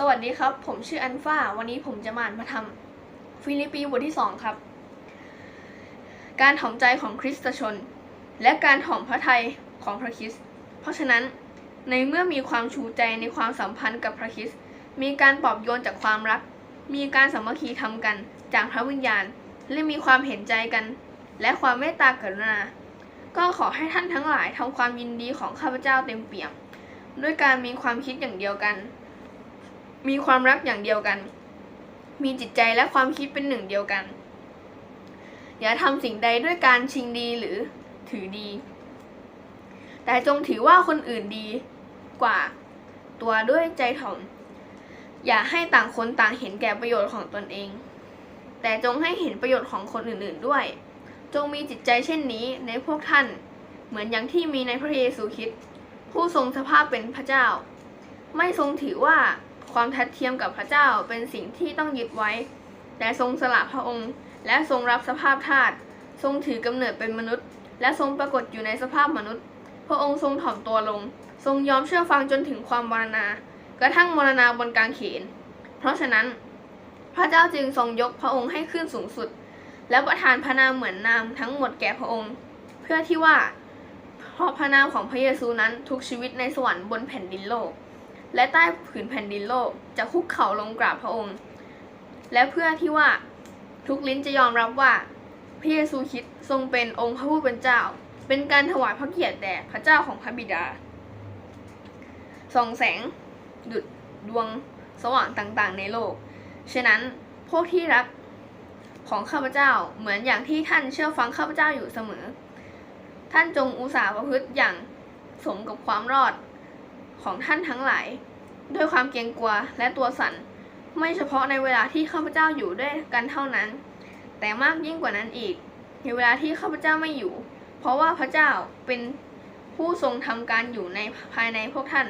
สวัสดีครับ ผมชื่ออันฟ้า วันนี้ผมจะมาอ่านมาทำฟิลิปปีบทที่สองครับ การถ่อมใจของคริสตชน และการถ่อมพระทัยของพระคริสต์เพราะฉะนั้นในเมื่อมีความชูใจในความสัมพันธ์กับพระคริสต์มีการปลอบโยนจากความรัก มีการสามัคคีทำกันจากพระวิญญาณ และมีความเห็นใจกัน และความเมตตากรุณา ก็ขอให้ท่านทั้งหลายทำความยินดีของข้าพเจ้าเต็มเปี่ยม ด้วยการมีความคิดอย่างเดียวกัน มีความรักอย่างเดียวกัน มีจิตใจและความคิดเป็นหนึ่งเดียวกัน อย่าทำสิ่งใดด้วยการชิงดีหรือถือดี แต่จงถือว่าคนอื่นดีกว่าตัวด้วยใจถ่อม อย่าให้ต่างคนต่างเห็นแก่ประโยชน์ของตนเอง แต่จงให้เห็นประโยชน์ของคนอื่นๆด้วย จงมีจิตใจเช่นนี้ในพวกท่าน เหมือนอย่างที่มีในพระเยซูคริสต์ผู้ทรงสภาพเป็นพระเจ้า ไม่ทรงถือว่า ความทัดเทียมกับพระเจ้าเป็นสิ่งที่ต้องยึดไว้ แต่ทรงสละพระองค์ และทรงรับสภาพทาสทรงถือกำเนิดเป็นมนุษย์ และทรงปรากฏอยู่ในสภาพมนุษย์ พระองค์ทรงถ่อมตัวลง ทรงยอมเชื่อฟังจนถึงความมรณา กระทั่งมรณาบนกางเขน เพราะฉะนั้น พระเจ้าจึงทรงยกพระองค์ให้ขึ้นสูงสุด และประทานพระนามเหมือนนามทั้งหมดแก่พระองค์ เพื่อที่ว่าเพราะพระนามของพระเยซูนั้นทุกชีวิตในสวรรค์บนแผ่นดินโลก และใต้ผืนแผ่นดินโลกจะคุกเข่าลงกราบพระองค์ และเพื่อที่ว่าทุกลิ้นจะยอมรับว่าพระเยซูคริดทรงเป็นองค์พระผู้เป็นเจ้า เป็นการถวายพระเกียรติแด่พระเจ้าของพระบิดาส่องแสงดุดดวงสว่างต่างๆ ในโลก ฉะนั้นพวกที่รักของข้าพเจ้าเหมือนอย่างที่ท่านเชื่อฟังข้าพเจ้าอยู่เสมอ ท่านจงอุตสาห์ประพฤติอย่างสมกับความรอด ของท่านทั้งหลาย ด้วยความเกรงกลัวและตัวสั่น ไม่เฉพาะในเวลาที่ข้าพเจ้าอยู่ด้วยกันเท่านั้น แต่มากยิ่งกว่านั้นอีก ในเวลาที่ข้าพเจ้าไม่อยู่ เพราะว่าพระเจ้าเป็นผู้ทรงทำการอยู่ในภายในพวกท่าน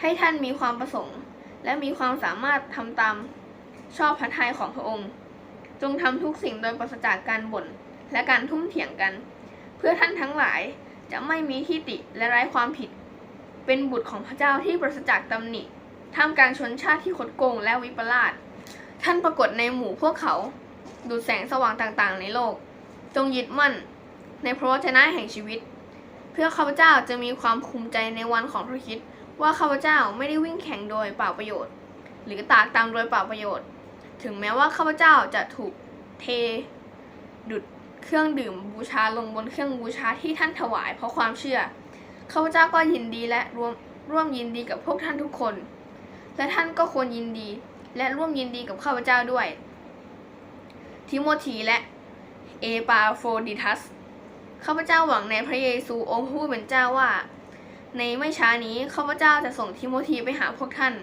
ให้ท่านมีความประสงค์ และมีความสามารถทำตามชอบพระทัยของพระองค์ จงทำทุกสิ่งโดยปราศจากการบ่นและการทุ่มเถียงกัน เพื่อท่านทั้งหลายจะไม่มีที่ติและไร้ความผิด เป็นบุตรของพระเจ้าที่ปราศจากตำหนิท่ามกลางชนชาติที่คดโกงและวิปลาสท่านปรากฏในหมู่พวกเขา ดูดแสงสว่างต่างๆ ในโลก จงยึดมั่นในพระวจนะแห่งชีวิต เพื่อข้าพเจ้าจะมีความภูมิใจในวันของพระคิดว่าข้าพเจ้าไม่ได้วิ่งแข่งโดยเปล่าประโยชน์ หรือตากตามโดยเปล่าประโยชน์ ถึงแม้ว่าข้าพเจ้าจะถูกเทดุดเครื่องดื่มบูชาลงบนเครื่องบูชาที่ท่านถวายเพราะความเชื่อ ข้าพเจ้าก็ยินดีและร่วมร่วมยินดีกับพวกท่านทุกคน และท่านก็ควรยินดี และร่วมยินดีกับข้าพเจ้าด้วย ทิโมธีและเอปาโฟดิทัสข้าพเจ้าหวังในพระเยซูองค์ผู้เป็นเจ้าว่า ในไม่ช้านี้ข้าพเจ้าจะส่งทิโมธีไปหาพวกท่าน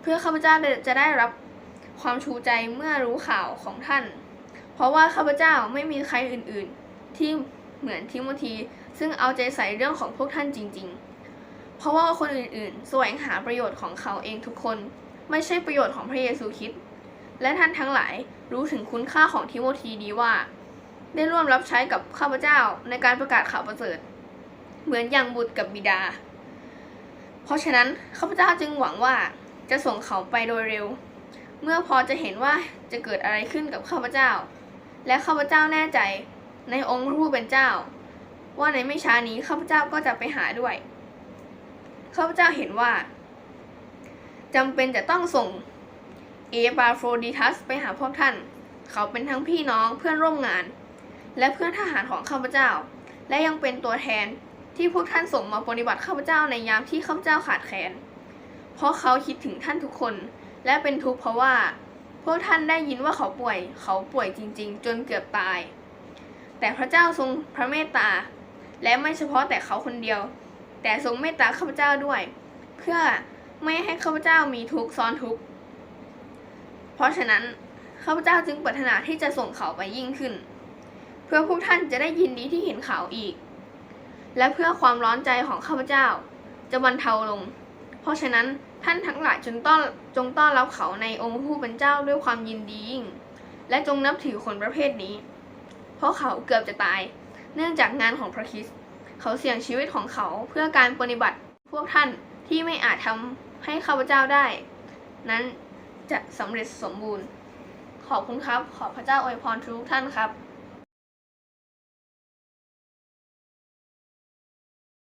เพื่อข้าพเจ้าจะได้รับความชูใจเมื่อรู้ข่าวของท่าน เพราะว่าข้าพเจ้าไม่มีใครอื่น ๆ ที่ เหมือนทิโมธี ซึ่งเอาใจใส่เรื่องของพวกท่านจริง ๆ เพราะว่าคนอื่นๆ แสวงหาประโยชน์ของเขาเองทุกคน ไม่ใช่ประโยชน์ของพระเยซูคริสต์และท่านทั้งหลายรู้ถึงคุณค่าของทิโมธีดีว่า ได้ร่วมรับใช้กับข้าพเจ้าในการประกาศข่าวประเสริฐ เหมือนอย่างบุตรกับบิดา เพราะฉะนั้นข้าพเจ้าจึงหวังว่าจะส่งเขาไปโดยเร็ว เมื่อพอจะเห็นว่าจะเกิดอะไรขึ้นกับข้าพเจ้า และข้าพเจ้าแน่ใจ ในองค์พระผู้เป็นเจ้า ว่าในไม่ช้านี้ข้าพเจ้าก็จะไปหาด้วยข้าพเจ้าเห็นว่าจำเป็นจะต้องส่งเอปาโฟดิทัสไปหาพวกท่าน เขาเป็นทั้งพี่น้องเพื่อนร่วมงาน และเพื่อนทหารของข้าพเจ้า และยังเป็นตัวแทนที่พวกท่านส่งมาปฏิบัติข้าพเจ้าในยามที่ข้าพเจ้าขาดแคลนเพราะเขาคิดถึงท่านทุกคน และเป็นทุกข์เพราะว่า พวกท่านได้ยินว่าเขาป่วย เขาป่วยจริง ๆ จนเกือบตาย แต่พระเจ้าทรงพระเมตตา และไม่เฉพาะแต่เขาคนเดียว แต่ทรงเมตตาข้าพเจ้าด้วย เพื่อไม่ให้ข้าพเจ้ามีทุกข์ซ้อนทุกข์เพราะฉะนั้นข้าพเจ้าจึงปรารถนาที่จะส่งเขาไปยิ่งขึ้น เพื่อพวกท่านจะได้ยินดีที่เห็นเขาอีก และเพื่อความร้อนใจของข้าพเจ้า จะบรรเทาลง เพราะฉะนั้นท่านทั้งหลายจงต้อนจงต้อนรับเขาในองค์ผู้เป็นเจ้าด้วยความยินดียิ่ง และจงนับถือคนประเภทนี้ เพราะเขาเกือบจะตาย เนื่องจากงานของพระคริสต์เขาเสี่ยงชีวิตของเขาเพื่อการปฏิบัติพวกท่านที่ไม่อาจทำให้ข้าพเจ้าได้ นั้นจะสำเร็จสมบูรณ์ ขอบคุณครับ ขอพระเจ้าอวยพรทุกท่านครับ